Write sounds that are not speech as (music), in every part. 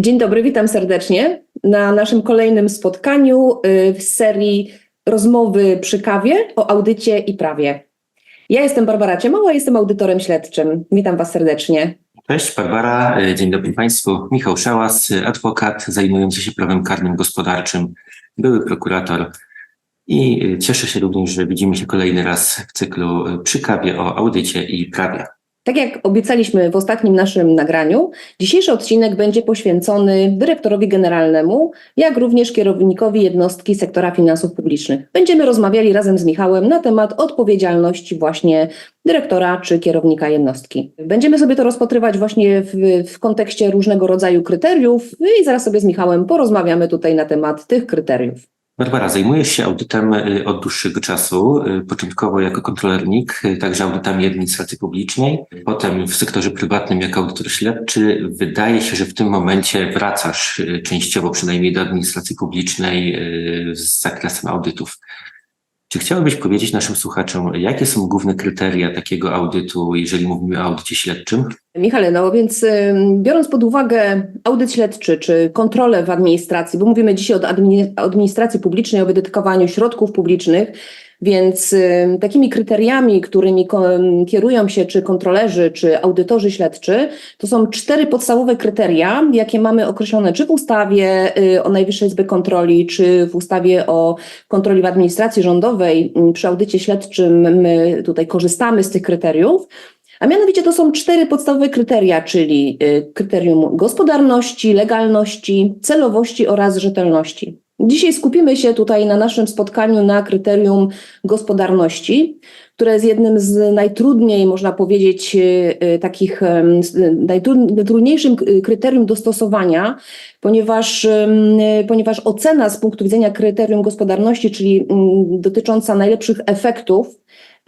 Dzień dobry, witam serdecznie na naszym kolejnym spotkaniu y, w serii rozmowy przy kawie o audycie i prawie. Ja jestem Barbara Ciemała, jestem audytorem śledczym. Witam Was serdecznie. Cześć, Barbara. E, Dzień dobry Państwu. Michał Szałas, e, adwokat zajmujący się prawem karnym gospodarczym, były prokurator. I cieszę się również, że widzimy się kolejny raz w cyklu przy kawie o audycie i prawie. Tak jak obiecaliśmy w ostatnim naszym nagraniu, dzisiejszy odcinek będzie poświęcony dyrektorowi generalnemu, jak również kierownikowi jednostki sektora finansów publicznych. Będziemy rozmawiali razem z Michałem na temat odpowiedzialności właśnie dyrektora czy kierownika jednostki. Będziemy sobie to rozpatrywać właśnie w, w kontekście różnego rodzaju kryteriów i zaraz sobie z Michałem porozmawiamy tutaj na temat tych kryteriów. Barbara, zajmujesz się audytem e, od dłuższego czasu, e, początkowo jako kontrolernik, e, także audytami administracji publicznej, potem w sektorze prywatnym jako audytor śledczy. Wydaje się, że w tym momencie wracasz częściowo przynajmniej do administracji publicznej z zakresem audytów. Czy chciałbyś powiedzieć naszym słuchaczom, jakie są główne kryteria takiego audytu, jeżeli mówimy o audycie śledczym? Michale, no więc biorąc pod uwagę audyt śledczy czy kontrolę w administracji, bo mówimy dzisiaj o admini- administracji publicznej, o wydatkowaniu środków publicznych, więc ym, takimi kryteriami, którymi kierują się czy kontrolerzy, czy audytorzy śledczy, to są cztery podstawowe kryteria, jakie mamy określone czy w ustawie y, o Najwyższej Izbie Kontroli, czy w ustawie o kontroli w administracji rządowej. Ym, Przy audycie śledczym my tutaj korzystamy z tych kryteriów. A mianowicie to są cztery podstawowe kryteria, czyli y, kryterium gospodarności, legalności, celowości oraz rzetelności. Dzisiaj skupimy się tutaj na naszym spotkaniu na kryterium gospodarności, które jest jednym z najtrudniej, można powiedzieć, y, takich najtrud- najtrudniejszym kryterium do stosowania, ponieważ, y, ponieważ ocena z punktu widzenia kryterium gospodarności, czyli mm, dotycząca najlepszych efektów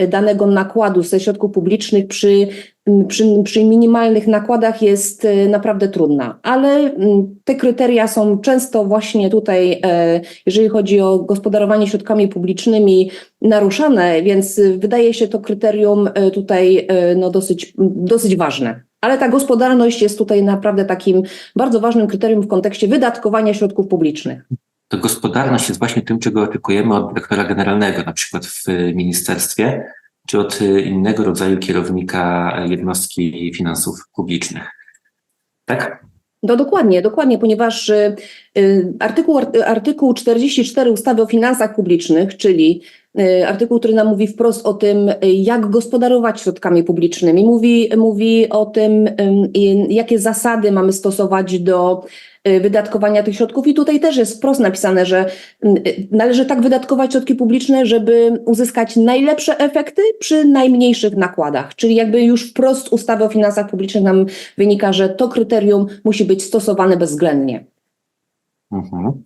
danego nakładu ze środków publicznych przy, przy, przy minimalnych nakładach jest y, naprawdę trudna. Ale mm, te kryteria są często właśnie tutaj, e, jeżeli chodzi o gospodarowanie środkami publicznymi, naruszane, więc y, wydaje się to kryterium e, tutaj e, no, dosyć, dosyć ważne. Ale ta gospodarność jest tutaj naprawdę takim bardzo ważnym kryterium w kontekście wydatkowania środków publicznych. To gospodarność jest właśnie tym, czego oczekujemy od dyrektora generalnego, na przykład w y, ministerstwie, czy od y, innego rodzaju kierownika jednostki finansów publicznych. Tak? No dokładnie, dokładnie, ponieważ y, artykuł, art- artykuł 44 ustawy o finansach publicznych, czyli artykuł, który nam mówi wprost o tym, jak gospodarować środkami publicznymi, mówi, mówi o tym, jakie zasady mamy stosować do wydatkowania tych środków. I tutaj też jest wprost napisane, że y, należy tak wydatkować środki publiczne, żeby uzyskać najlepsze efekty przy najmniejszych nakładach. Czyli jakby już wprost ustawy o finansach publicznych nam wynika, że to kryterium musi być stosowane bezwzględnie. Mhm.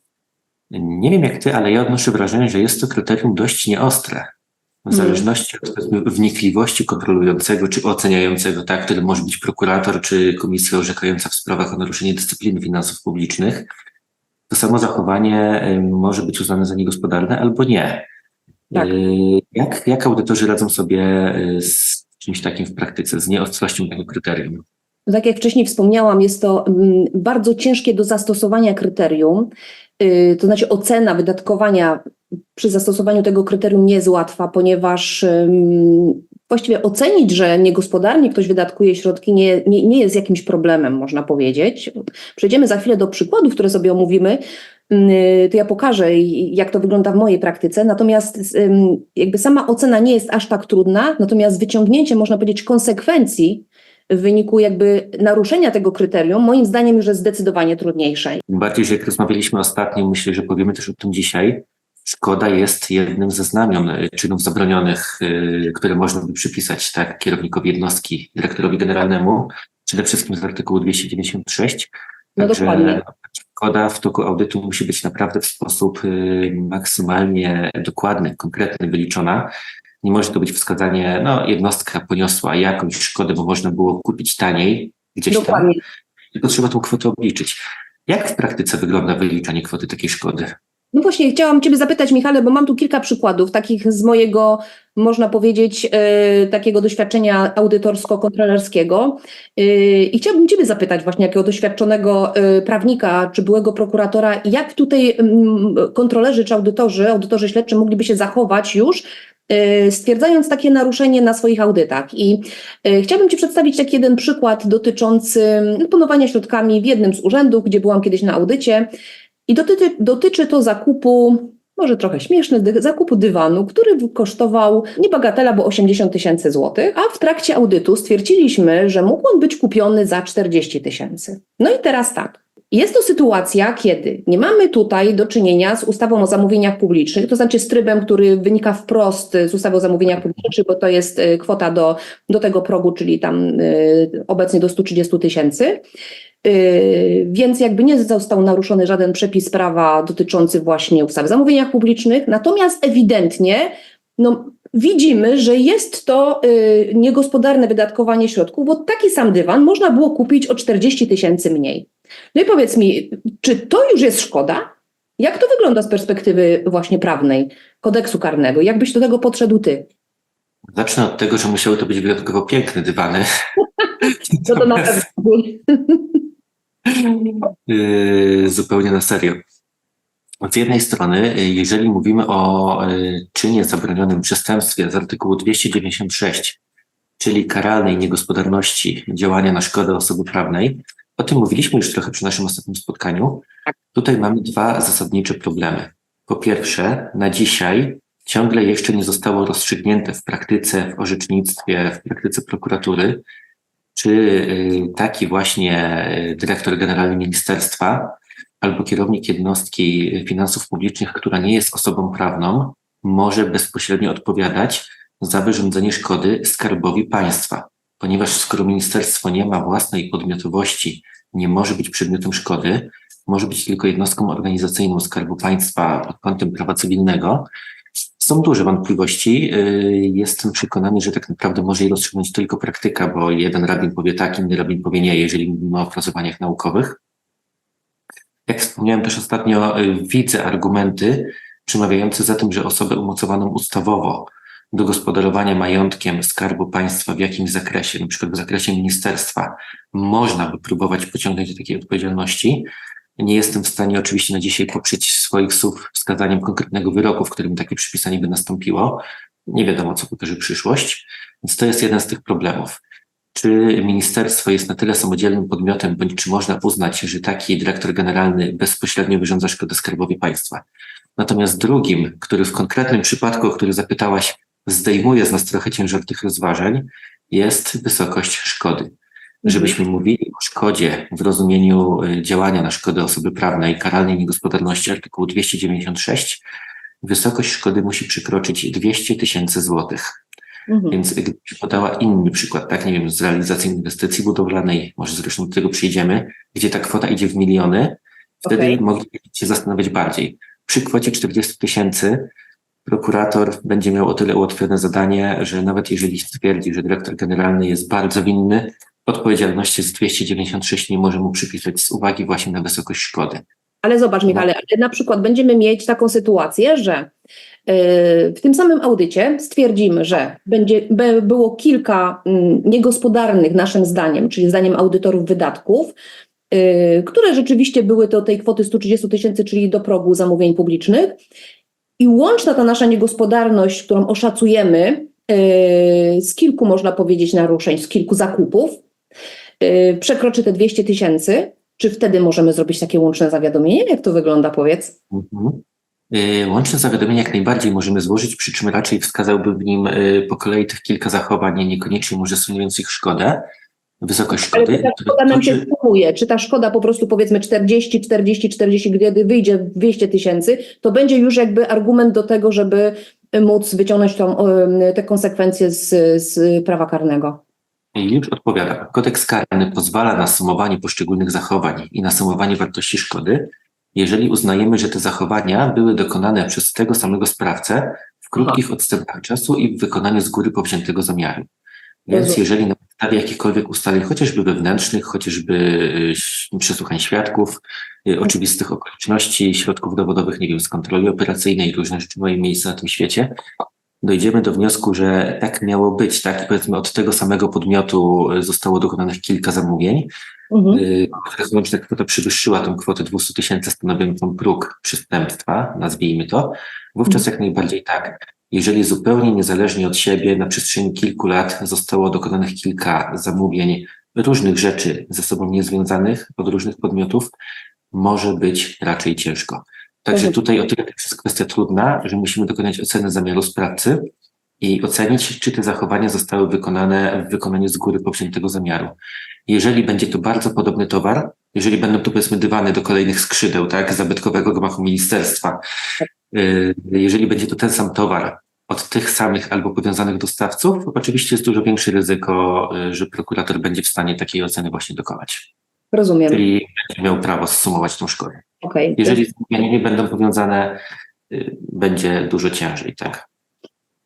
Nie wiem jak ty, ale ja odnoszę wrażenie, że jest to kryterium dość nieostre. W zależności od powiedzmy, wnikliwości kontrolującego czy oceniającego, tak, który może być prokurator czy komisja orzekająca w sprawach o naruszenie dyscypliny finansów publicznych, to samo zachowanie może być uznane za niegospodarne albo nie. Tak. Y, Jak, jak audytorzy radzą sobie y, z czymś takim w praktyce, z nieostrością tego kryterium? Tak jak wcześniej wspomniałam, jest to mm, bardzo ciężkie do zastosowania kryterium. Yy, To znaczy ocena wydatkowania przy zastosowaniu tego kryterium nie jest łatwa, ponieważ właściwie ocenić, że niegospodarnie ktoś wydatkuje środki nie, nie, nie jest jakimś problemem, można powiedzieć. Przejdziemy za chwilę do przykładów, które sobie omówimy. Yy, To ja pokażę, jak to wygląda w mojej praktyce. Natomiast jakby sama ocena nie jest aż tak trudna, natomiast wyciągnięcie, można powiedzieć, konsekwencji w wyniku jakby naruszenia tego kryterium, moim zdaniem już jest zdecydowanie trudniejsze. Bardziej, że jak rozmawialiśmy ostatnio, myślę, że powiemy też o tym dzisiaj. Szkoda jest jednym ze znamion y, czynów zabronionych, y, które można by przypisać tak, kierownikowi jednostki, dyrektorowi generalnemu, przede wszystkim z artykułu 296. No dokładnie. szkoda w toku audytu musi być naprawdę w sposób y, maksymalnie dokładny, konkretny, wyliczona. Nie może to być wskazanie, no jednostka poniosła jakąś szkodę, bo można było kupić taniej gdzieś tam Dokładnie. tylko trzeba tą kwotę obliczyć. Jak w praktyce wygląda wyliczanie kwoty takiej szkody? No właśnie, chciałam Ciebie zapytać, Michale, bo mam tu kilka przykładów takich z mojego można powiedzieć, e, takiego doświadczenia audytorsko-kontrolerskiego. E, I chciałabym Ciebie zapytać właśnie, jakiego doświadczonego e, prawnika czy byłego prokuratora, jak tutaj mm, kontrolerzy czy audytorzy, audytorzy śledczy mogliby się zachować już, stwierdzając takie naruszenie na swoich audytach. I e, chciałabym Ci przedstawić taki jeden przykład dotyczący dysponowania środkami w jednym z urzędów, gdzie byłam kiedyś na audycie. I dotyczy, dotyczy to zakupu, może trochę śmieszny, zakupu dywanu, który kosztował niebagatela, bo 80 tysięcy złotych, a w trakcie audytu stwierdziliśmy, że mógł on być kupiony za 40 tysięcy. No i teraz tak. Jest to sytuacja, kiedy nie mamy tutaj do czynienia z ustawą o zamówieniach publicznych, to znaczy z trybem, który wynika wprost z ustawy o zamówieniach publicznych, bo to jest y, kwota do, do tego progu, czyli tam y, obecnie do 130 tysięcy. Yy, Więc jakby nie został naruszony żaden przepis prawa dotyczący właśnie ustawy o zamówieniach publicznych, natomiast ewidentnie no, widzimy, że jest to niegospodarne wydatkowanie środków, bo taki sam dywan można było kupić o 40 tysięcy mniej. No i powiedz mi, czy to już jest szkoda? Jak to wygląda z perspektywy właśnie prawnej, kodeksu karnego? Jak byś do tego podszedł ty? Zacznę od tego, że musiały to być wyjątkowo piękne dywany. Co (laughs) to na pewno? Yy, (laughs) zupełnie na serio. Z jednej strony, jeżeli mówimy o yy, czynie zabronionym przestępstwie z artykułu 296, czyli karalnej niegospodarności działania na szkodę osoby prawnej, o tym mówiliśmy już trochę przy naszym ostatnim spotkaniu. Tutaj mamy dwa zasadnicze problemy. Po pierwsze, na dzisiaj ciągle jeszcze nie zostało rozstrzygnięte w praktyce, w orzecznictwie, w praktyce prokuratury, czy y, taki właśnie y, dyrektor generalny ministerstwa albo kierownik jednostki finansów publicznych, która nie jest osobą prawną, może bezpośrednio odpowiadać za wyrządzenie szkody skarbowi państwa. Ponieważ skoro ministerstwo nie ma własnej podmiotowości, nie może być przedmiotem szkody, może być tylko jednostką organizacyjną Skarbu Państwa pod kątem prawa cywilnego, są duże wątpliwości. Yy, Jestem przekonany, że tak naprawdę może je rozstrzygnąć tylko praktyka, bo jeden rabin powie tak, inny rabin powie nie, jeżeli mówimy o opracowaniach naukowych. Jak wspomniałem też ostatnio, yy, widzę argumenty przemawiające za tym, że osobę umocowaną ustawowo do gospodarowania majątkiem Skarbu Państwa w jakimś zakresie, na przykład w zakresie ministerstwa, można by próbować pociągnąć do takiej odpowiedzialności. Nie jestem w stanie oczywiście na dzisiaj poprzeć swoich słów wskazaniem konkretnego wyroku, w którym takie przypisanie by nastąpiło. Nie wiadomo, co pokaże przyszłość, więc to jest jeden z tych problemów. Czy ministerstwo jest na tyle samodzielnym podmiotem, bądź czy można uznać, że taki dyrektor generalny bezpośrednio wyrządza szkodę skarbowi państwa? Natomiast drugim, który w konkretnym przypadku, o który zapytałaś, zdejmuje z nas trochę ciężar tych rozważań, jest wysokość szkody żebyśmy mówili o szkodzie w rozumieniu y, działania na szkodę osoby prawnej, karalnej niegospodarności artykułu 296, wysokość szkody musi przekroczyć 200 tysięcy złotych. Mhm. Więc gdybyś podała inny przykład, tak, nie wiem, z realizacji inwestycji budowlanej, może zresztą do tego przyjdziemy, gdzie ta kwota idzie w miliony, wtedy Okej. moglibyśmy się zastanawiać bardziej. Przy kwocie 40 tysięcy prokurator będzie miał o tyle ułatwione zadanie, że nawet jeżeli stwierdzi, że dyrektor generalny jest bardzo winny, odpowiedzialności z 296 nie może mu przypisać z uwagi właśnie na wysokość szkody. Ale zobacz, Michale, ale na przykład będziemy mieć taką sytuację, że yy, w tym samym audycie stwierdzimy, że będzie było kilka mm, niegospodarnych, naszym zdaniem, czyli zdaniem audytorów, wydatków, yy, które rzeczywiście były do tej kwoty 130 tysięcy, czyli do progu zamówień publicznych. I łączna ta nasza niegospodarność, którą oszacujemy yy, z kilku, można powiedzieć, naruszeń, z kilku zakupów, yy, przekroczy te 200 tysięcy. Czy wtedy możemy zrobić takie łączne zawiadomienie? Jak to wygląda, powiedz? Mhm. Y, Łączne zawiadomienie jak najbardziej możemy złożyć, przy czym raczej wskazałbym w nim po kolei tych kilka zachowań, niekoniecznie może sunujących szkodę, wysokość Ale szkody. czy ta szkoda nam się sumuje? Czy ta szkoda po prostu powiedzmy 40, 40, 40, gdy wyjdzie 200 tysięcy, to będzie już jakby argument do tego, żeby móc wyciągnąć tą, te konsekwencje z, z prawa karnego? Już odpowiadam. Kodeks karny pozwala na sumowanie poszczególnych zachowań i na sumowanie wartości szkody, jeżeli uznajemy, że te zachowania były dokonane przez tego samego sprawcę w krótkich odstępach czasu i w wykonaniu z góry powziętego zamiaru. Więc jeżeli na podstawie jakichkolwiek ustaleń, chociażby wewnętrznych, chociażby y, przesłuchań świadków, y, oczywistych okoliczności, środków dowodowych, nie wiem, z kontroli operacyjnej, różne rzeczy mają miejsce na tym świecie, dojdziemy do wniosku, że tak miało być, tak, i powiedzmy od tego samego podmiotu y, zostało dokonanych kilka zamówień, Mhm. których łączna kwota przewyższyła tą kwotę 200 tysięcy stanowiącą próg przestępstwa, nazwijmy to, wówczas jak najbardziej tak. Jeżeli zupełnie niezależnie od siebie na przestrzeni kilku lat zostało dokonanych kilka zamówień różnych rzeczy ze sobą niezwiązanych od różnych podmiotów, może być raczej ciężko. Także tutaj o tyle też jest kwestia trudna, że musimy dokonać oceny zamiaru sprawcy i ocenić, czy te zachowania zostały wykonane w wykonaniu z góry powziętego zamiaru. Jeżeli będzie to bardzo podobny towar, jeżeli będą to powiedzmy dywany do kolejnych skrzydeł, tak, zabytkowego gmachu ministerstwa, y, jeżeli będzie to ten sam towar od tych samych albo powiązanych dostawców, oczywiście jest dużo większe ryzyko, y, że prokurator będzie w stanie takiej oceny właśnie dokonać. Rozumiem. Czyli będzie miał prawo zsumować tą szkodę. Okej. Jeżeli zamówienia nie będą powiązane, y, będzie dużo ciężej, tak.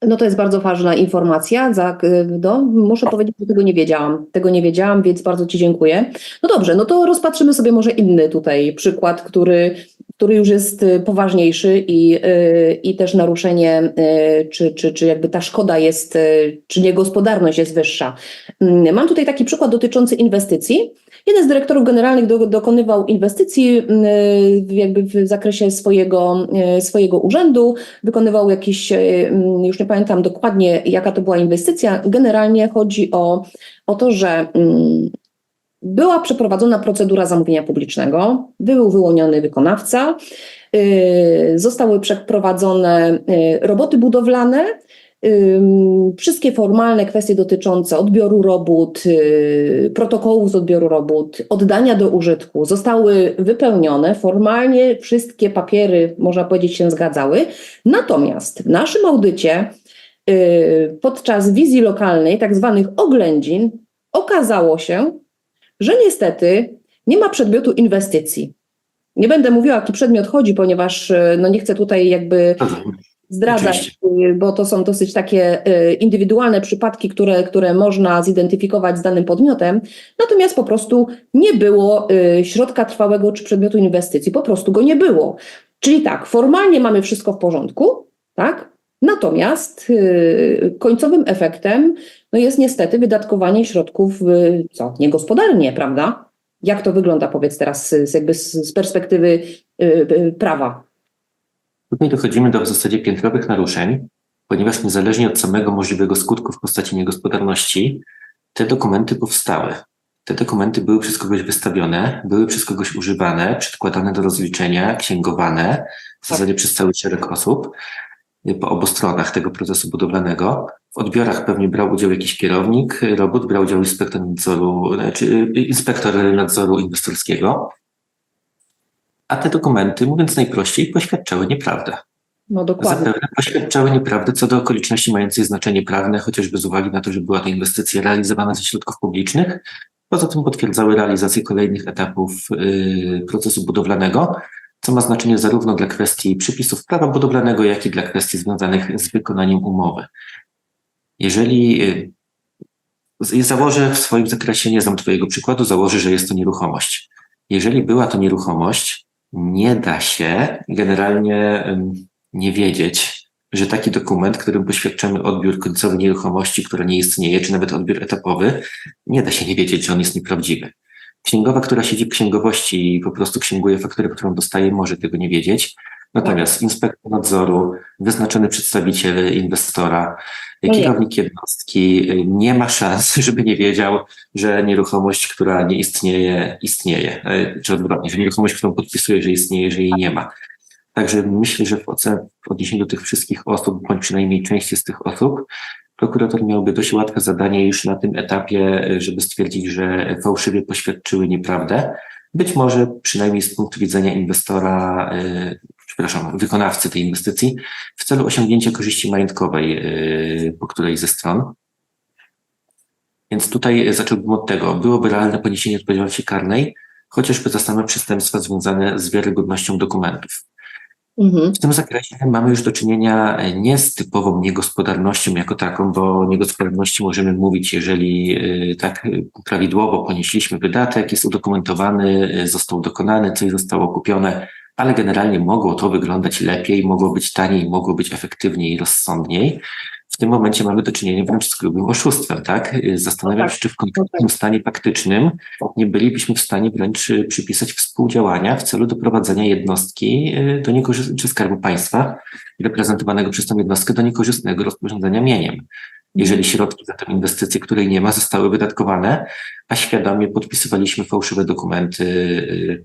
No to jest bardzo ważna informacja. Za, no, muszę powiedzieć, że tego nie wiedziałam. Tego nie wiedziałam, więc bardzo Ci dziękuję. No dobrze, no to rozpatrzymy sobie może inny tutaj przykład, który, który już jest y, poważniejszy i, y, i też naruszenie, y, czy, czy, czy jakby ta szkoda jest, czy niegospodarność jest wyższa. Mm, Mam tutaj taki przykład dotyczący inwestycji. Jeden z dyrektorów generalnych do, dokonywał inwestycji jakby w zakresie swojego, swojego urzędu, wykonywał jakiś, mm, już nie pamiętam dokładnie jaka to była inwestycja, generalnie chodzi o, o to, że mm, była przeprowadzona procedura zamówienia publicznego, był wyłoniony wykonawca, y, zostały przeprowadzone y, roboty budowlane, Ym, Wszystkie formalne kwestie dotyczące odbioru robót, y, protokołów z odbioru robót, oddania do użytku zostały wypełnione. Formalnie wszystkie papiery, można powiedzieć, się zgadzały. Natomiast w naszym audycie y, podczas wizji lokalnej, tak zwanych oględzin, okazało się, że niestety nie ma przedmiotu inwestycji. Nie będę mówiła, o jaki przedmiot chodzi, ponieważ y, no nie chcę tutaj jakby zdradzać, Oczywiście. y, bo to są dosyć takie y, indywidualne przypadki, które, które można zidentyfikować z danym podmiotem, natomiast po prostu nie było środka trwałego czy przedmiotu inwestycji, po prostu go nie było. Czyli tak, formalnie mamy wszystko w porządku, tak? Natomiast końcowym efektem no jest niestety wydatkowanie środków y, co, niegospodarnie, prawda? Jak to wygląda, powiedz teraz, z, jakby z, z perspektywy y, y, prawa? Tutaj dochodzimy do w zasadzie piętrowych naruszeń, ponieważ niezależnie od samego możliwego skutku w postaci niegospodarności, te dokumenty powstały. Te dokumenty były przez kogoś wystawione, były przez kogoś używane, przedkładane do rozliczenia, księgowane w zasadzie przez cały szereg osób y, po obu stronach tego procesu budowlanego. W odbiorach pewnie brał udział jakiś kierownik robót, brał udział inspektor nadzoru, czy inspektor nadzoru inwestorskiego. A te dokumenty, mówiąc najprościej, poświadczały nieprawdę. No dokładnie. Zapewne poświadczały nieprawdę co do okoliczności mających znaczenie prawne, chociażby z uwagi na to, że była to inwestycja realizowana ze środków publicznych. Poza tym potwierdzały realizację kolejnych etapów y, procesu budowlanego, co ma znaczenie zarówno dla kwestii przepisów prawa budowlanego, jak i dla kwestii związanych z wykonaniem umowy. Jeżeli y, założę w swoim zakresie, nie znam Twojego przykładu, założę, że jest to nieruchomość. Jeżeli była to nieruchomość, nie da się generalnie nie wiedzieć, że taki dokument, którym poświadczamy odbiór końcowy nieruchomości, która nie istnieje, czy nawet odbiór etapowy, nie da się nie wiedzieć, że on jest nieprawdziwy. Księgowa, która siedzi w księgowości i po prostu księguje fakturę, którą dostaje, może tego nie wiedzieć. Natomiast inspektor nadzoru, wyznaczony przedstawiciel inwestora, No kierownik jednostki nie ma szans, (laughs) żeby nie wiedział, że nieruchomość, która nie istnieje, istnieje. Y, Czy odwrotnie, że nieruchomość, którą podpisuje, że istnieje, że jej nie ma. Także myślę, że w, ocen- w odniesieniu do tych wszystkich osób, bądź przynajmniej części z tych osób, prokurator miałby dość łatwe zadanie już na tym etapie, żeby stwierdzić, że fałszywie poświadczyły nieprawdę. Być może przynajmniej z punktu widzenia inwestora, y, przepraszam, wykonawcy tej inwestycji, w celu osiągnięcia korzyści majątkowej y, po której ze stron. Więc tutaj zacząłbym od tego. Byłoby realne poniesienie odpowiedzialności karnej, chociażby za same przestępstwa związane z wiarygodnością dokumentów. Mhm. W tym zakresie mamy już do czynienia e, nie z typową niegospodarnością jako taką, bo o niegospodarności możemy mówić, jeżeli y, tak y, prawidłowo ponieśliśmy wydatek, jest udokumentowany, został dokonany, coś zostało kupione, ale generalnie mogło to wyglądać lepiej, mogło być taniej, mogło być efektywniej, rozsądniej. W tym momencie mamy do czynienia wręcz z grubym oszustwem, tak? Zastanawiam się, czy w konkretnym stanie faktycznym nie bylibyśmy w stanie wręcz y, przypisać współdziałania w celu doprowadzenia jednostki y, do niekorzystnego, czy Skarbu Państwa, reprezentowanego przez tą jednostkę do niekorzystnego rozporządzenia mieniem. Jeżeli środki za tę inwestycję, której nie ma, zostały wydatkowane, a świadomie podpisywaliśmy fałszywe dokumenty.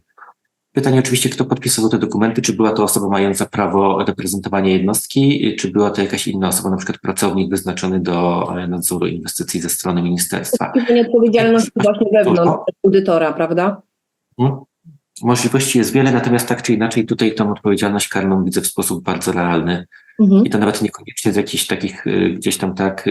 Pytanie oczywiście, kto podpisywał te dokumenty, czy była to osoba mająca prawo reprezentowania jednostki, czy była to jakaś inna osoba, na przykład pracownik wyznaczony do e, nadzoru inwestycji ze strony ministerstwa. Pytanie odpowiedzialności właśnie wewnątrz audytora, prawda? Hmm? Możliwości jest wiele, natomiast tak czy inaczej tutaj tą odpowiedzialność karną widzę w sposób bardzo realny Mhm. i to nawet niekoniecznie z jakichś takich y, gdzieś tam tak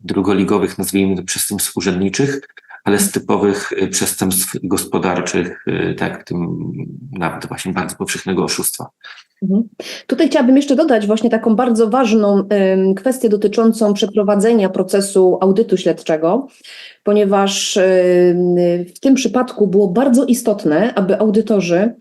drugoligowych, nazwijmy to przestępstw urzędniczych, ale z typowych y, przestępstw gospodarczych, y, tak, w tym nawet właśnie bardzo powszechnego oszustwa. Mhm. Tutaj chciałabym jeszcze dodać właśnie taką bardzo ważną kwestię dotyczącą przeprowadzenia procesu audytu śledczego, ponieważ w tym przypadku było bardzo istotne, aby audytorzy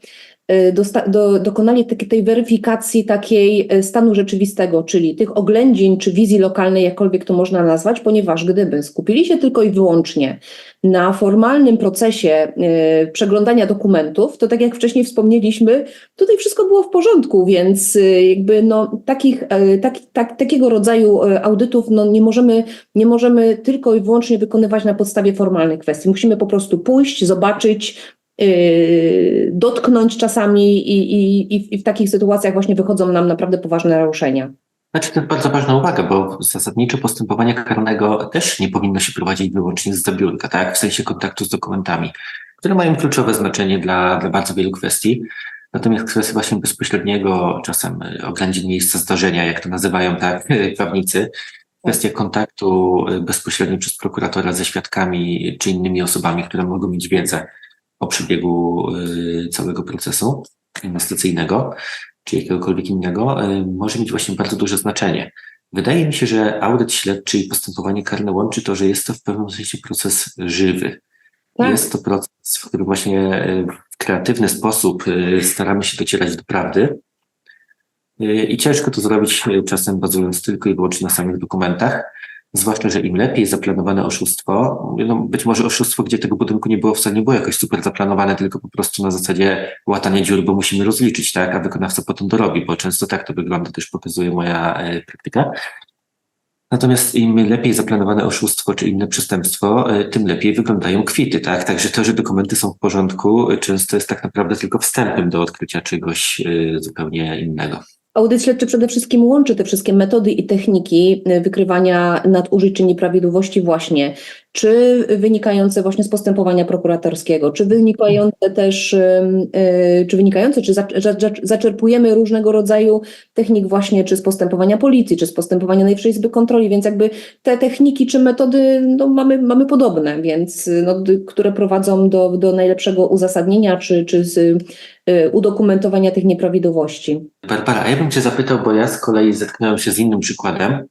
do, dokonali takiej tej weryfikacji takiej e, stanu rzeczywistego, czyli tych oględzin czy wizji lokalnej, jakkolwiek to można nazwać, ponieważ gdyby skupili się tylko i wyłącznie na formalnym procesie e, przeglądania dokumentów, to tak jak wcześniej wspomnieliśmy, tutaj wszystko było w porządku, więc y, jakby no, takich, tak, tak, takiego rodzaju audytów no, nie, możemy, nie możemy tylko i wyłącznie wykonywać na podstawie formalnych kwestii. Musimy po prostu pójść, zobaczyć, dotknąć czasami i, i, i w- takich sytuacjach właśnie wychodzą nam naprawdę poważne naruszenia. Znaczy to jest bardzo ważna uwaga, bo zasadniczo postępowania karnego też nie powinno się prowadzić wyłącznie z zabiórka, tak? W sensie kontaktu z dokumentami, które mają kluczowe znaczenie dla, dla bardzo wielu kwestii. Natomiast kwestia właśnie bezpośredniego, czasem y, oględzin miejsca zdarzenia, jak to nazywają tak (laughs) prawnicy, kwestia kontaktu y, bezpośrednio przez prokuratora ze świadkami czy innymi osobami, które mogą mieć wiedzę o przebiegu y, całego procesu inwestycyjnego czy jakiegokolwiek innego, y, może mieć właśnie bardzo duże znaczenie. Wydaje mi się, że audyt śledczy i postępowanie karne łączy to, że jest to w pewnym sensie proces żywy. Tak. Jest to proces, w którym właśnie y, w kreatywny sposób staramy się docierać do prawdy. I ciężko to zrobić czasem bazując tylko i wyłącznie na samych dokumentach. Zwłaszcza, że im lepiej zaplanowane oszustwo, no być może oszustwo, gdzie tego budynku nie było wcale nie było jakoś super zaplanowane, tylko po prostu na zasadzie łatania dziur, bo musimy rozliczyć, tak, a wykonawca potem dorobi, bo często tak to wygląda, też pokazuje moja e, praktyka. Natomiast im lepiej zaplanowane oszustwo czy inne przestępstwo, e, tym lepiej wyglądają kwity, tak? Także to, że dokumenty są w porządku, często jest tak naprawdę tylko wstępem do odkrycia czegoś e, zupełnie innego. Audyt śledczy przede wszystkim łączy te wszystkie metody i techniki y, wykrywania nadużyć czy nieprawidłowości właśnie, czy wynikające właśnie z postępowania prokuratorskiego, czy wynikające też, y, czy wynikające, czy zac- za- za- zaczerpujemy różnego rodzaju technik właśnie, czy z postępowania policji, czy z postępowania Najwyższej Izby Kontroli, więc jakby te techniki czy metody no, mamy, mamy podobne, więc no, które prowadzą do, do najlepszego uzasadnienia, czy, czy z y, udokumentowania tych nieprawidłowości. Barbara, ja bym Cię zapytał, bo ja z kolei zetknąłem się z innym przykładem.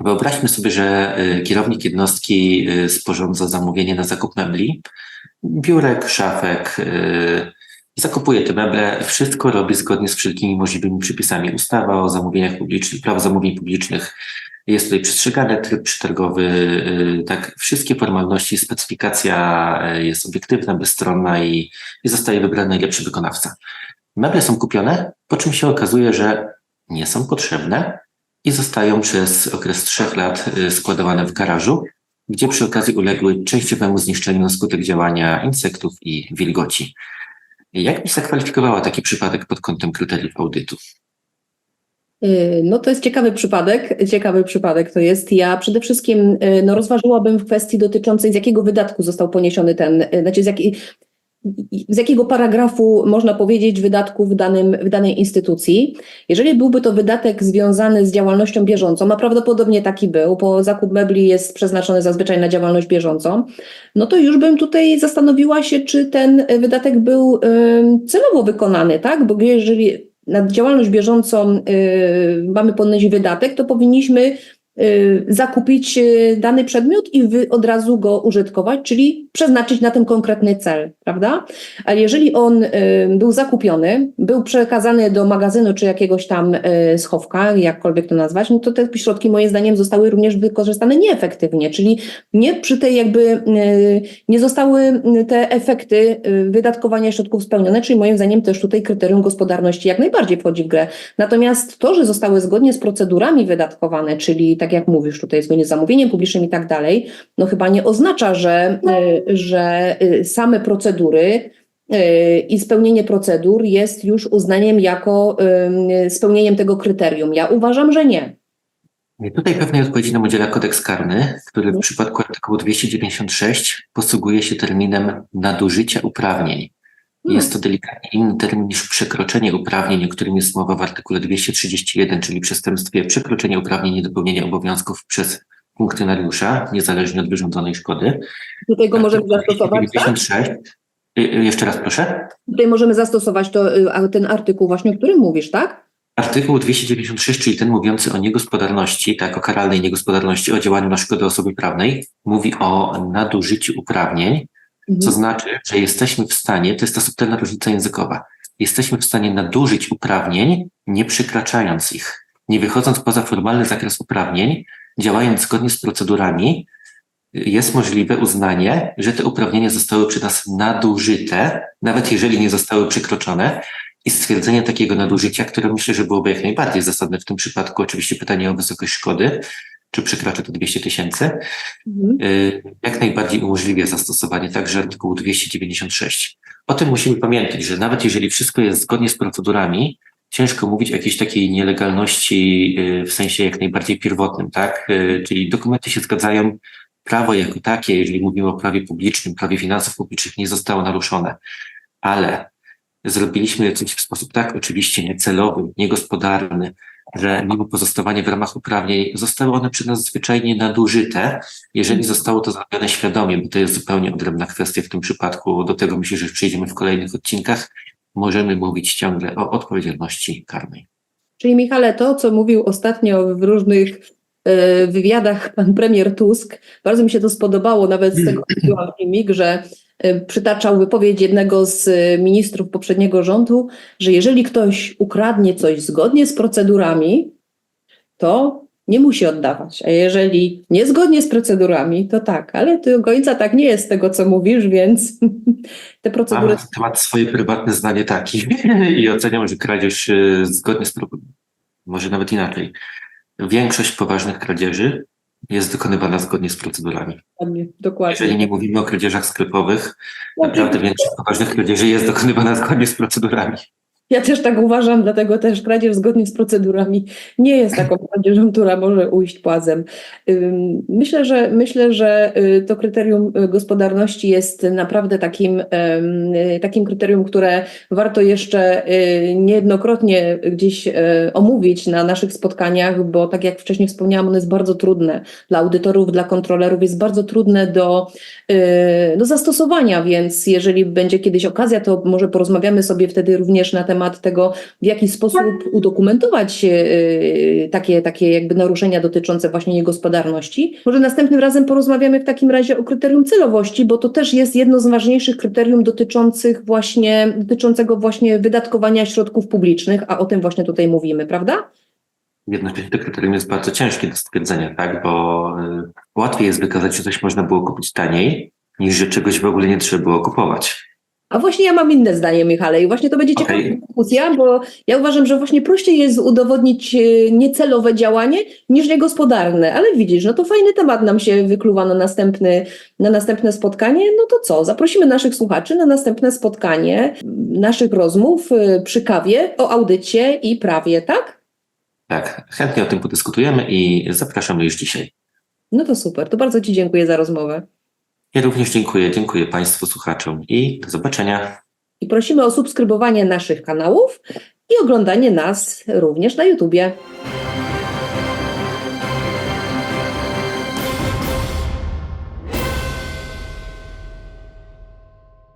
Wyobraźmy sobie, że y, kierownik jednostki y, sporządza zamówienie na zakup mebli, biurek, szafek, y, zakupuje te meble, wszystko robi zgodnie z wszelkimi możliwymi przepisami. Ustawa o zamówieniach publicznych, prawo zamówień publicznych jest tutaj przestrzegane, tryb przetargowy, tak, wszystkie formalności, specyfikacja jest obiektywna, bezstronna i, i zostaje wybrany najlepszy wykonawca. Meble są kupione, po czym się okazuje, że nie są potrzebne i zostają przez okres trzech lat y, składowane w garażu, gdzie przy okazji uległy częściowemu zniszczeniu na skutek działania insektów i wilgoci. Jak byś zakwalifikowała taki przypadek pod kątem kryteriów audytu? Y, No to jest ciekawy przypadek, ciekawy przypadek to jest. Ja przede wszystkim y, no, rozważyłabym w kwestii dotyczącej z jakiego wydatku został poniesiony ten, znaczy z, jaki, z jakiego paragrafu można powiedzieć wydatku w, danym, w danej instytucji. Jeżeli byłby to wydatek związany z działalnością bieżącą, a prawdopodobnie taki był, bo zakup mebli jest przeznaczony zazwyczaj na działalność bieżącą, no to już bym tutaj zastanowiła się, czy ten wydatek był celowo wykonany, tak? Bo jeżeli na działalność bieżącą y, mamy ponieść wydatek, to powinniśmy zakupić y, dany przedmiot i wy od razu go użytkować, czyli przeznaczyć na ten konkretny cel, prawda? Ale jeżeli on y, był zakupiony, był przekazany do magazynu czy jakiegoś tam y, schowka, jakkolwiek to nazwać, no to te środki moim zdaniem zostały również wykorzystane nieefektywnie, czyli nie przy tej jakby y, nie zostały y, te efekty y, wydatkowania środków spełnione, czyli moim zdaniem też tutaj kryterium gospodarności jak najbardziej wchodzi w grę. Natomiast to, że zostały zgodnie z procedurami wydatkowane, czyli tak jak mówisz tutaj, zgodnie z zamówieniem publicznym i tak dalej, no chyba nie oznacza, że, y, że y, same procedury y, i spełnienie procedur jest już uznaniem jako spełnieniem tego kryterium. Ja uważam, że nie. I Tutaj pewnej odpowiedzi nam udziela kodeks karny, który w Mhm. przypadku artykułu 296 posługuje się terminem nadużycia uprawnień. Jest to delikatnie inny termin niż przekroczenie uprawnień, o którym jest mowa w artykule 231, czyli przestępstwie przekroczenie uprawnień niedopełnienia obowiązków przez funkcjonariusza, niezależnie od wyrządzonej szkody. Tutaj go możemy Artykuł zastosować, tak? 296. Y, y, Jeszcze raz proszę. Tutaj możemy zastosować to, y, ten artykuł właśnie, o którym mówisz, tak? Artykuł 296, czyli ten mówiący o niegospodarności, tak, o karalnej niegospodarności, o działaniu na szkodę osoby prawnej, mówi o nadużyciu uprawnień, co Mhm. znaczy, że jesteśmy w stanie, to jest ta subtelna różnica językowa, jesteśmy w stanie nadużyć uprawnień, nie przekraczając ich, nie wychodząc poza formalny zakres uprawnień, działając zgodnie z procedurami, jest możliwe uznanie, że te uprawnienia zostały przez nas nadużyte, nawet jeżeli nie zostały przekroczone, i stwierdzenie takiego nadużycia, które myślę, że byłoby jak najbardziej zasadne w tym przypadku, oczywiście pytanie o wysokość szkody, czy przekracza to 200 tysięcy, Mhm. y, jak najbardziej umożliwia zastosowanie także artykułu 296. O tym musimy pamiętać, że nawet jeżeli wszystko jest zgodnie z procedurami, ciężko mówić o jakiejś takiej nielegalności y, w sensie jak najbardziej pierwotnym, tak? Y, Czyli dokumenty się zgadzają, prawo jako takie, jeżeli mówimy o prawie publicznym, prawie finansów publicznych, nie zostało naruszone, ale zrobiliśmy coś w sposób tak oczywiście niecelowy, niegospodarny, że mimo pozostawania w ramach uprawnień zostały one przez nas zwyczajnie nadużyte, jeżeli zostało to zrobione świadomie, bo to jest zupełnie odrębna kwestia w tym przypadku. Do tego myślę, że przejdziemy w kolejnych odcinkach. Możemy mówić ciągle o odpowiedzialności karnej. Czyli Michale, to co mówił ostatnio w różnych e, wywiadach pan premier Tusk, bardzo mi się to spodobało, nawet z tego filmik, że przytaczał wypowiedź jednego z e, ministrów poprzedniego rządu, że jeżeli ktoś ukradnie coś zgodnie z procedurami, to nie musi oddawać, a jeżeli niezgodnie z procedurami, to tak, ale do końca tak nie jest z tego, co mówisz, więc (laughs) te procedury... Mam na temat swoje prywatne zdanie taki. (laughs) I oceniam, że kradzież y, zgodnie z, może nawet inaczej, większość poważnych kradzieży jest dokonywana zgodnie z procedurami. Dokładnie, dokładnie. Jeżeli nie mówimy o kradzieżach sklepowych, naprawdę większość poważnych kradzieży jest dokonywana zgodnie z procedurami. Ja też tak uważam, dlatego też kradzież zgodnie z procedurami nie jest taką kradzieżą, która może ujść płazem. Myślę, że myślę, że y, to kryterium y, gospodarności jest naprawdę takim, y, takim kryterium, które warto jeszcze niejednokrotnie gdzieś omówić na naszych spotkaniach, bo tak jak wcześniej wspomniałam, ono jest bardzo trudne dla audytorów, dla kontrolerów, jest bardzo trudne do, do zastosowania, więc jeżeli będzie kiedyś okazja, to może porozmawiamy sobie wtedy również na temat tego, w jaki sposób udokumentować y, takie, takie jakby naruszenia dotyczące właśnie niegospodarności. Może następnym razem porozmawiamy w takim razie o kryterium celowości, bo to też jest jedno z ważniejszych kryterium dotyczących właśnie, dotyczącego właśnie wydatkowania środków publicznych, a o tym właśnie tutaj mówimy, prawda? Jednocześnie to kryterium jest bardzo ciężkie do stwierdzenia, tak? bo y, łatwiej jest wykazać, że coś można było kupić taniej, niż że czegoś w ogóle nie trzeba było kupować. A właśnie ja mam inne zdanie, Michale, i właśnie to będzie ciekawa Okej. dyskusja, bo ja uważam, że właśnie prościej jest udowodnić e, niecelowe działanie niż niegospodarne. Ale widzisz, no to fajny temat nam się wykluwa na, następny, na następne spotkanie. No to co? Zaprosimy naszych słuchaczy na następne spotkanie naszych rozmów e, przy kawie o audycie i prawie, tak? Tak, chętnie o tym podyskutujemy i zapraszamy już dzisiaj. No to super, to bardzo Ci dziękuję za rozmowę. Ja również dziękuję, dziękuję Państwu słuchaczom i do zobaczenia. I prosimy o subskrybowanie naszych kanałów i oglądanie nas również na YouTubie.